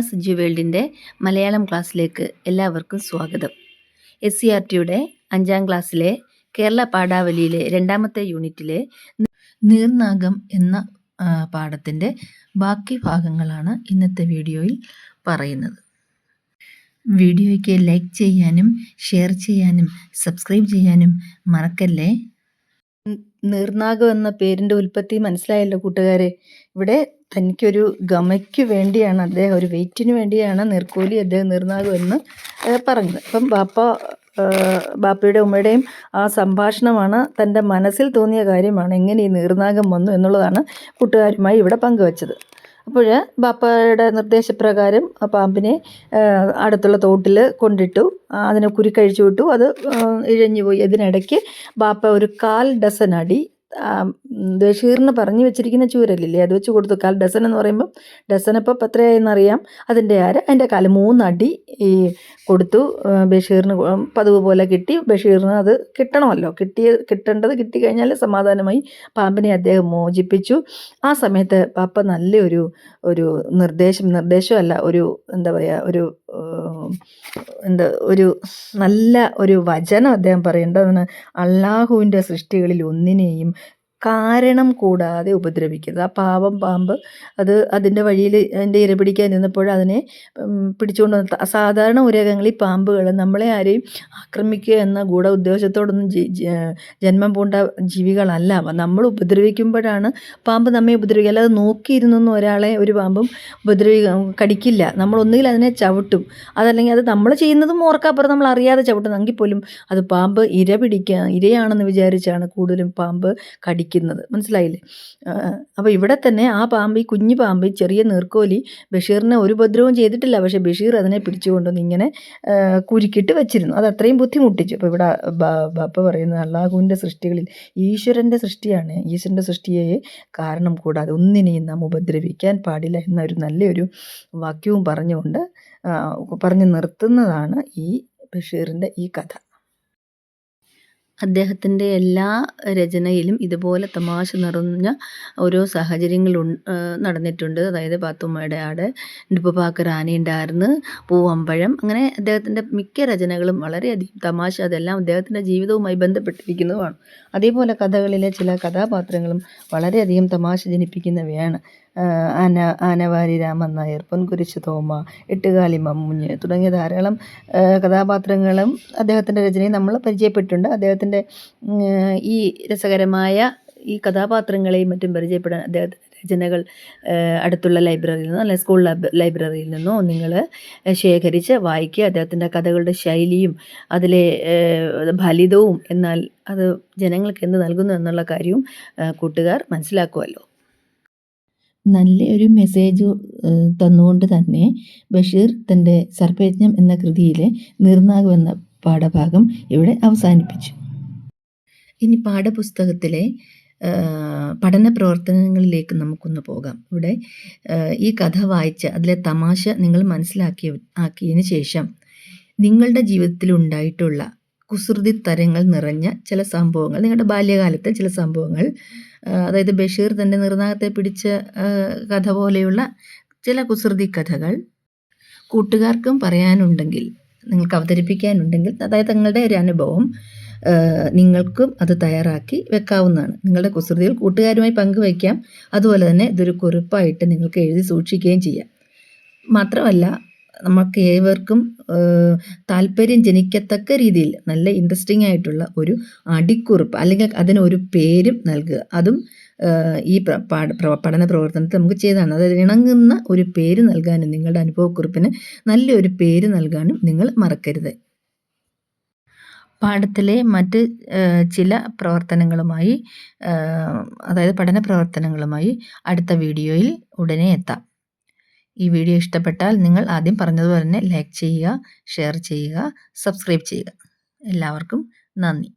സിജു വേൾഡിന്റെ മലയാളം ക്ലാസ്സിലേക്ക് എല്ലാവർക്കും സ്വാഗതം. എസ് സി ആർ ടിയുടെ അഞ്ചാം ക്ലാസ്സിലെ കേരള പാഠാവലിയിലെ രണ്ടാമത്തെ യൂണിറ്റിലെ നീർനാഗം എന്ന പാഠത്തിന്റെ ബാക്കി ഭാഗങ്ങളാണ് ഇന്നത്തെ വീഡിയോയിൽ പറയുന്നത്. വീഡിയോയ്ക്ക് ലൈക്ക് ചെയ്യാനും ഷെയർ ചെയ്യാനും സബ്സ്ക്രൈബ് ചെയ്യാനും മറക്കല്ലേ? നീർനാഗം എന്ന പേരിന്റെ ഉൽപ്പത്തി മനസ്സിലായല്ലോ കൂട്ടുകാരെ? ഇവിടെ തനിക്കൊരു ഗമയ്ക്ക് വേണ്ടിയാണ് അദ്ദേഹം ഒരു വെയിറ്റിന് വേണ്ടിയാണ് നീർക്കോലി അദ്ദേഹം നീർനാഗം എന്ന് പറഞ്ഞത്. അപ്പം ബാപ്പ ബാപ്പയുടെ ഉമ്മയുടെയും ആ സംഭാഷണമാണ് തന്റെ മനസ്സിൽ തോന്നിയ കാര്യമാണ്. എങ്ങനെ ഈ നീർനാഗം വന്നു എന്നുള്ളതാണ് കൂട്ടുകാരുമായി ഇവിടെ പങ്കുവച്ചത്. അപ്പോൾ ബാപ്പയുടെ നിർദ്ദേശപ്രകാരം ആ പാമ്പിനെ അടുത്തുള്ള തോട്ടിൽ കൊണ്ടിട്ടു. അതിനെ കുരുക്കഴിച്ചു വിട്ടു. അത് ഇഴഞ്ഞു പോയി. ഇതിനിടയ്ക്ക് ബാപ്പ ഒരു കാൽ ഡസൻ അടി ബഷീറിന് പറഞ്ഞു വെച്ചിരിക്കുന്ന ചൂരലില്ലേ? അത് വെച്ച് കൊടുത്തു. കാൽ ഡസൻ എന്ന് പറയുമ്പോൾ ഡസൻ ഇപ്പോൾ എത്രയായെന്നറിയാം? അതിന്റെ ആര്? അതിന്റെ കാൽ മൂന്നടി ഈ കൊടുത്തു. ബഷീറിന് പതിവ് പോലെ കിട്ടി. ബഷീറിന് അത് കിട്ടണമല്ലോ. കിട്ടിയ കിട്ടേണ്ടത് കിട്ടിക്കഴിഞ്ഞാൽ സമാധാനമായി പാമ്പിനെ അദ്ദേഹം മോചിപ്പിച്ചു. ആ സമയത്ത് പാപ്പ നല്ലൊരു ഒരു നിർദ്ദേശം നിർദ്ദേശമല്ല ഒരു എന്താ പറയുക ഒരു എന്താ ഒരു നല്ല ഒരു വചനം അദ്ദേഹം പറയേണ്ടതാണ് അള്ളാഹുവിന്റെ സൃഷ്ടികളിൽ ഒന്നിനെയും കാരണം കൂടാതെ ഉപദ്രവിക്കരുത്. ആ പാവം പാമ്പ് അത് അതിന്റെ വഴിയിൽ അതിന്റെ ഇര പിടിക്കാൻ നിന്നപ്പോൾ അതിനെ പിടിച്ചുകൊണ്ട് വന്ന സാധാരണ ഉരകങ്ങളിൽ പാമ്പുകൾ നമ്മളെ ആരെയും ആക്രമിക്കുക എന്ന ഗൂഢ ഉദ്ദേശത്തോടൊന്നും ജന്മം പൂണ്ട ജീവികളല്ല. നമ്മൾ ഉപദ്രവിക്കുമ്പോഴാണ് പാമ്പ് നമ്മെ ഉപദ്രവിക്കുക. അല്ലാതെ നോക്കിയിരുന്നൊന്നും ഒരാളെ ഒരു പാമ്പും ഉപദ്രവി കടിക്കില്ല. നമ്മൾ ഒന്നുകിൽ അതിനെ ചവിട്ടും. അതല്ലെങ്കിൽ അത് നമ്മൾ ചെയ്യുന്നതും ഓർക്കാപ്പുറം നമ്മൾ അറിയാതെ ചവിട്ടുന്നെങ്കിൽ പോലും അത് പാമ്പ് ഇര പിടിക്കുക ഇരയാണെന്ന് വിചാരിച്ചാണ് കൂടുതലും പാമ്പ് കടിക്കുന്നത് മനസ്സിലായില്ലേ? അപ്പോൾ ഇവിടെ തന്നെ ആ പാമ്പി കുഞ്ഞു പാമ്പി ചെറിയ നീർക്കോലി ബഷീറിനെ ഒരു ഉപദ്രവവും ചെയ്തിട്ടില്ല. പക്ഷേ ബഷീർ അതിനെ പിടിച്ചുകൊണ്ട് ഇങ്ങനെ കുരുക്കിട്ട് വെച്ചിരുന്നു. അത് അത്രയും ബുദ്ധിമുട്ടിച്ചു. അപ്പോൾ ഇവിടെ ബാപ്പ പറയുന്നത് അള്ളാഹുവിന്റെ സൃഷ്ടികളിൽ ഈശ്വരന്റെ സൃഷ്ടിയാണ്. ഈശ്വരന്റെ സൃഷ്ടിയെ കാരണം കൂടാതെ ഒന്നിനെയും നാം ഉപദ്രവിക്കാൻ പാടില്ല എന്നൊരു നല്ലൊരു വാക്യവും പറഞ്ഞുകൊണ്ട് പറഞ്ഞു നിർത്തുന്നതാണ് ഈ ബഷീറിന്റെ ഈ കഥ. അദ്ദേഹത്തിന്റെ എല്ലാ രചനയിലും ഇതുപോലെ തമാശ നിറഞ്ഞ ഓരോ സാഹചര്യങ്ങൾ നടന്നിട്ടുണ്ട്. അതായത് പാത്തുമ്മയുടെ ആട് ഡിപ്പുപാക്ക് റാനി ഉണ്ടായിരുന്നു പൂവമ്പഴം അങ്ങനെ അദ്ദേഹത്തിന്റെ മിക്ക രചനകളും വളരെയധികം തമാശ. അതെല്ലാം അദ്ദേഹത്തിന്റെ ജീവിതവുമായി ബന്ധപ്പെട്ടിരിക്കുന്നതുമാണ്. അതേപോലെ കഥകളിലെ ചില കഥാപാത്രങ്ങളും വളരെയധികം തമാശ ജനിപ്പിക്കുന്നവയാണ്. ആന ആനവാരി രാമൻ നായർ പൊൻകുരിശ് തോമ എട്ടുകാലി മമ്മുഞ്ഞ് തുടങ്ങിയ ധാരാളം കഥാപാത്രങ്ങളും അദ്ദേഹത്തിന്റെ രചനയിൽ നമ്മൾ പരിചയപ്പെട്ടിട്ടുണ്ട്. അദ്ദേഹത്തിന്റെ ഈ രസകരമായ ഈ കഥാപാത്രങ്ങളെയും മറ്റും പരിചയപ്പെടാൻ അദ്ദേഹത്തിന്റെ രചനകൾ അടുത്തുള്ള ലൈബ്രറിയിൽ നിന്നോ അല്ലെങ്കിൽ സ്കൂൾ ലൈബ് ലൈബ്രറിയിൽ നിന്നോ നിങ്ങൾ ശേഖരിച്ച് വായിക്കുക. അദ്ദേഹത്തിന്റെ കഥകളുടെ ശൈലിയും അതിലെ ഫലിതവും എന്നാൽ അത് ജനങ്ങൾക്ക് എന്ത് നൽകുന്നു എന്നുള്ള കാര്യവും കൂട്ടുകാർ മനസ്സിലാക്കുമല്ലോ നല്ലൊരു മെസ്സേജ് തന്നുകൊണ്ട് തന്നെ ബഷീർ തന്റെ സർപ്പയജ്ഞം എന്ന കൃതിയിലെ നിർനാഗം എന്ന പാഠഭാഗം ഇവിടെ അവസാനിപ്പിച്ചു. ഇനി പാഠപുസ്തകത്തിലെ പഠന പ്രവർത്തനങ്ങളിലേക്ക് നമുക്കൊന്ന് പോകാം. ഇവിടെ ഈ കഥ വായിച്ച് അതിലെ തമാശ നിങ്ങൾ മനസ്സിലാക്കിയ ആക്കിയതിന് ശേഷം നിങ്ങളുടെ ജീവിതത്തിൽ ഉണ്ടായിട്ടുള്ള കുസൃതി തരങ്ങൾ നിറഞ്ഞ ചില സംഭവങ്ങൾ നിങ്ങളുടെ ബാല്യകാലത്തെ ചില സംഭവങ്ങൾ അതായത് ബഷീർ തന്റെ നിർനാഗത്തെ പിടിച്ച കഥ പോലെയുള്ള ചില കുസൃതി കഥകൾ കൂട്ടുകാർക്കും പറയാനുണ്ടെങ്കിൽ നിങ്ങൾക്ക് അവതരിപ്പിക്കാനുണ്ടെങ്കിൽ അതായത് നിങ്ങളുടെ ഒരു അനുഭവം നിങ്ങൾക്കും അത് തയ്യാറാക്കി വെക്കാവുന്നതാണ്. നിങ്ങളുടെ കുസൃതികൾ കൂട്ടുകാരുമായി പങ്കുവയ്ക്കാം. അതുപോലെ തന്നെ ഇതൊരു കുറിപ്പായിട്ട് നിങ്ങൾക്ക് എഴുതി സൂക്ഷിക്കുകയും ചെയ്യാം. മാത്രമല്ല നമുക്ക് ഏവർക്കും താല്പര്യം ജനിക്കത്തക്ക രീതിയിൽ നല്ല ഇൻട്രസ്റ്റിംഗ് ആയിട്ടുള്ള ഒരു അടിക്കുറിപ്പ് അല്ലെങ്കിൽ അതിനൊരു പേരും നൽകുക. അതും ഈ പഠന പ്രവർത്തനത്തിൽ നമുക്ക് ചെയ്താണ്. അതായത് ഇണങ്ങുന്ന ഒരു പേര് നൽകാനും നിങ്ങളുടെ അനുഭവക്കുറിപ്പിന് നല്ലൊരു പേര് നൽകാനും നിങ്ങൾ മറക്കരുത്. പാഠത്തിലെ മറ്റ് ചില പ്രവർത്തനങ്ങളുമായി അതായത് പഠന പ്രവർത്തനങ്ങളുമായി അടുത്ത വീഡിയോയിൽ ഉടനെ എത്താം. ഈ വീഡിയോ ഇഷ്ടപ്പെട്ടാൽ നിങ്ങൾ ആദ്യം പറഞ്ഞതുപോലെ തന്നെ ലൈക്ക് ചെയ്യുക ഷെയർ ചെയ്യുക സബ്സ്ക്രൈബ് ചെയ്യുക. എല്ലാവർക്കും നന്ദി.